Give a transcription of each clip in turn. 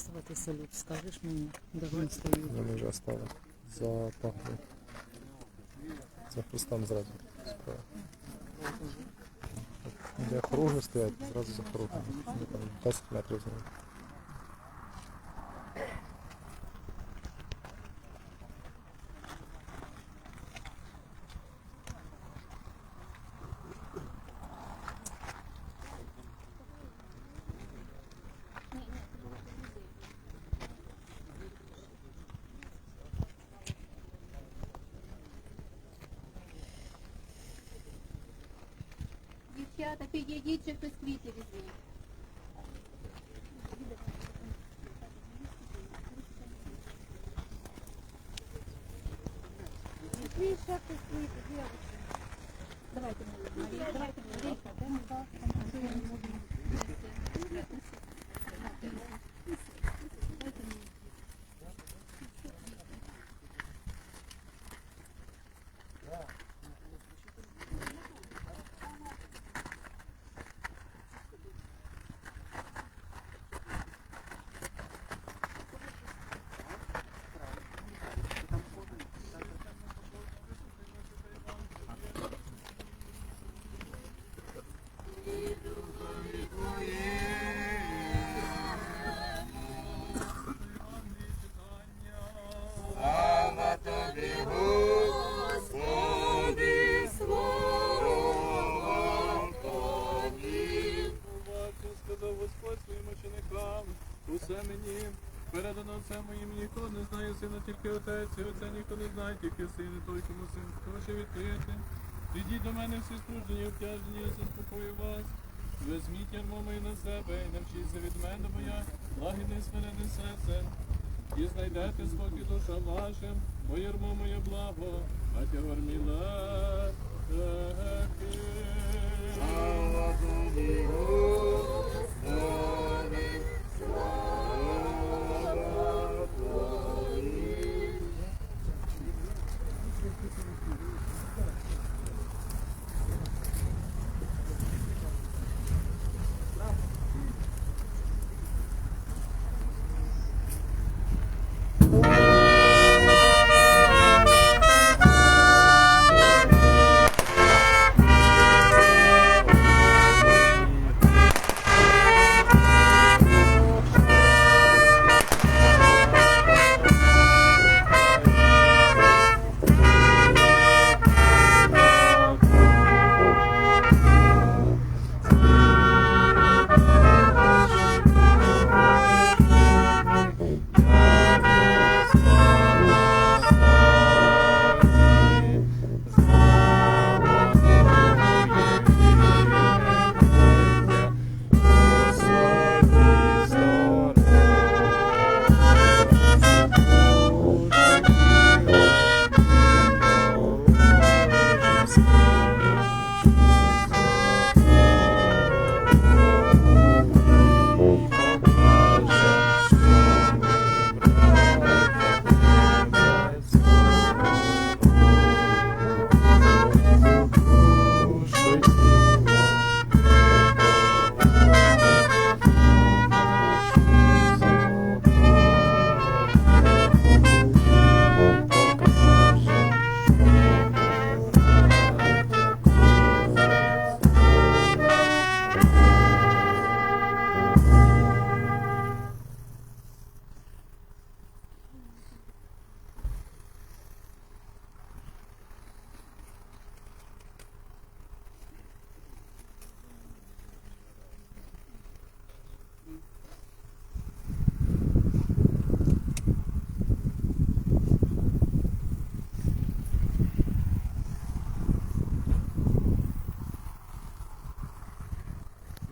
ставати салют? Скажеш мені, де він стоїть? Вони вже стали за пагою. За хрестом зразу. справа. Де хоруги стоять, зразу за хоругами. Там 10 метрів з ними. Дівчата, підійдіть, чи хтось квіти візьміть. Давайте, Марія, давайте, Марійка, де ми сказав знає, тільки син, і той, кому син хоче відкрити. Підіть до мене всі служені, обтяжені, я заспокою вас. Візьміть ярмо моє на себе і навчіться від мене, бо я лагідне і смирене серце. І знайдете спокій душам вашим, бо ярмо моє благо, а тягор мій легкий.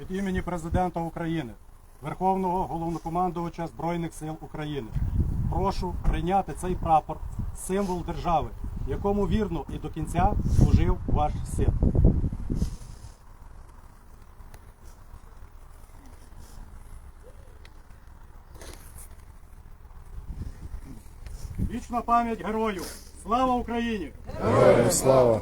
Імені президента України, Верховного головнокомандувача Збройних сил України. Прошу прийняти цей прапор, символ держави, якому вірно і до кінця служив ваш син. Вічна пам'ять герою! Слава Україні! Героям слава!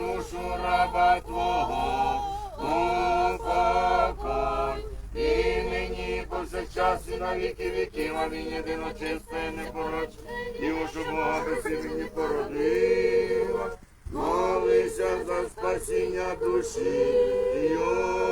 душу раба Твого, упокой. І мені повсякчас і на віки віків, амінь. Єдиночисте, непорочне, і ушу Бога без імені породила. Молися за спасіння душі Його.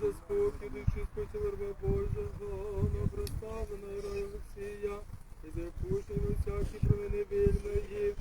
За спокій, душі спочи верба Божого, на проставлена Олексія, і за пущення всякі провини вільної.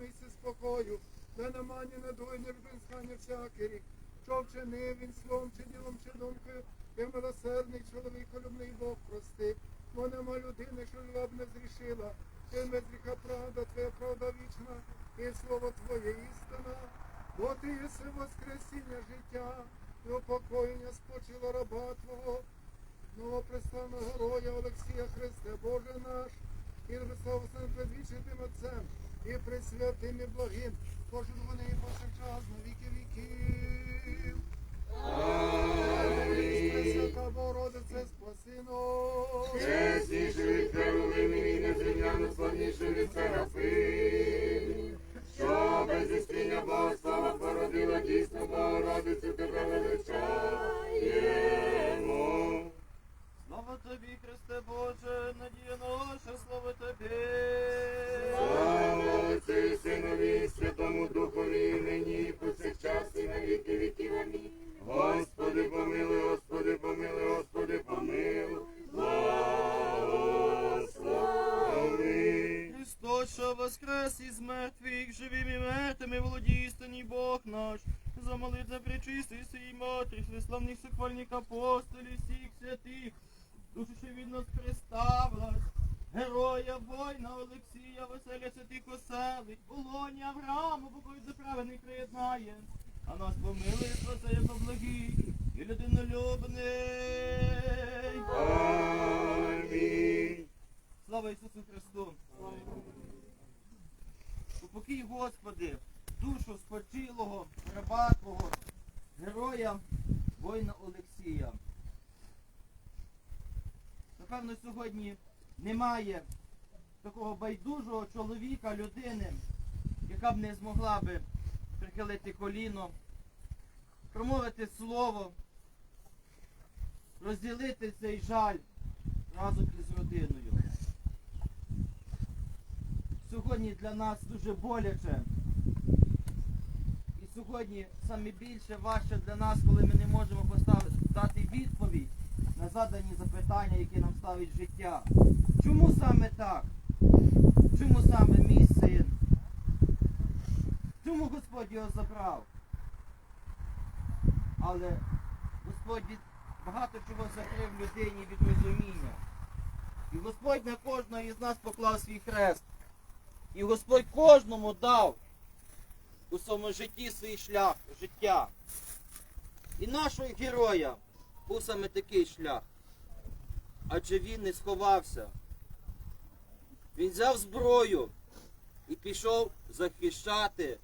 Місці спокою, де нема ні недуги, ні рубинськання всякий рік, що вчинив він словом, чи ділом, чи думкою, ти милосердний чоловіколюбний Бог прости, бо нема людини, що люба б не зрішила, ти гріха правда, твоя правда вічна, і слово Твоє істина, бо ти єси воскресіння життя, і упокоєння спочила раба Твого, новоприставного героя Олексія Христе, Боже наш, і висовсен предвічним Отцем, і пресвятим і благим, кожен вони і повсякчас на віки віків. Пресвята Богородице, спаси нас. Чесніше від Херувимів і незрівняно славніше від Серафим, що без істиння Бога слава породила дійсно Богородицю що воскрес із мертвих, живим і мертвим, і володіє істинний Бог наш. За пречистої своїй матері, славних сихвальних апостолів, всіх святих, душу, що від нас представилась, Героя воїна Олексія, веселя святих оселить, полоні Аврааму, бо за праведний приєднає. А нас помилує спасає поблагий і людинолюбний. Амінь. Слава Ісусу Христу! Упокій, Господи, душу спочилого, раба героя, воїна Олексія. Напевно, сьогодні немає такого байдужого чоловіка, людини, яка б не змогла би прихилити коліно, промовити слово, розділити цей жаль разом із родиною. Сьогодні для нас дуже боляче. І сьогодні саме більше важче для нас, коли ми не можемо поставити, дати відповідь на задані запитання, які нам ставить життя. Чому саме так? Чому саме мій син? Чому Господь його забрав? Але Господь від багато чого закрив людині від розуміння. І Господь на кожного із нас поклав свій хрест. І Господь кожному дав у своєму житті свій шлях життя. І нашого героя був саме такий шлях. Адже він не сховався. Він взяв зброю і пішов захищати